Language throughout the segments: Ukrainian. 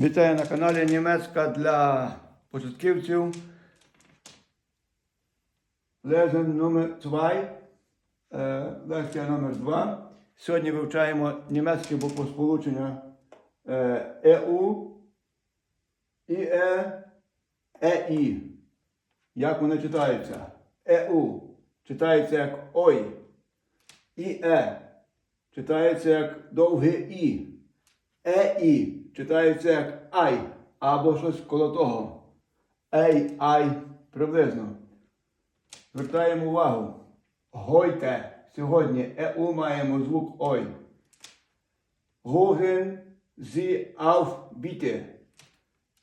Вітаю на каналі Німецька для початківців. Лезен номер 2. е, Лекція номер 2. Сьогодні вивчаємо німецьке буквосполучення е, ЕУ, ІЕ, ЕІ. Як вони читаються? ЕУ читається як ой. ІЕ читається як довге І. ЕІ читається як ай або щось коло того. Ей, ай, приблизно. Звертаємо увагу. Гойте. Сьогодні ЕУ маємо звук ой. Гоген зі auf bitte.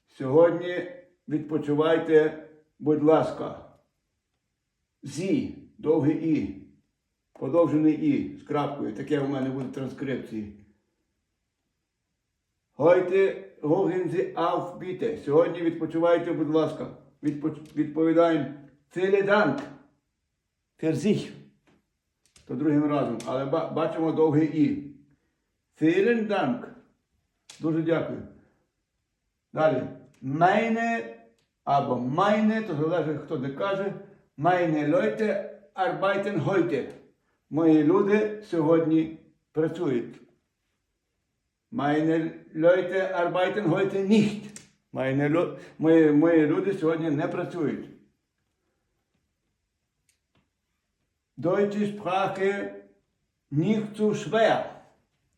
Сьогодні відпочивайте, будь ласка. Зі, довге І. Подовжений І з крапкою. Таке у мене буде в транскрипції. Sie auf, bitte. Сьогодні відпочивайте, будь ласка. Відпоч... Відповідаємо Dank. Für. То другим разом. Але ба- бачимо довге І. Dank. Дуже дякую. Далі. Meine або meine, то залежить, хто де каже. Meine Leute arbeiten heute. Мої люди сьогодні працюють. Meine Leute arbeiten heute nicht. Meine, мої, мої люди сьогодні не працюють. Deutsche Sprache nicht zu schwer.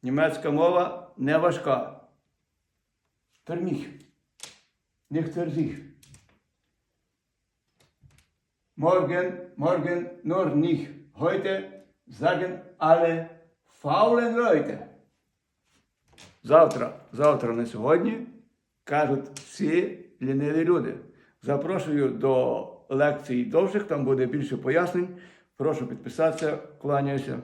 Німецька мова не важка. Mich. Nicht für. Morgen, morgen nur nicht. Heute sagen alle faulen Leute. Завтра, завтра не сьогодні, кажуть всі ліниві люди. Запрошую до лекцій довших, там буде більше пояснень. Прошу підписатися, кланяюся.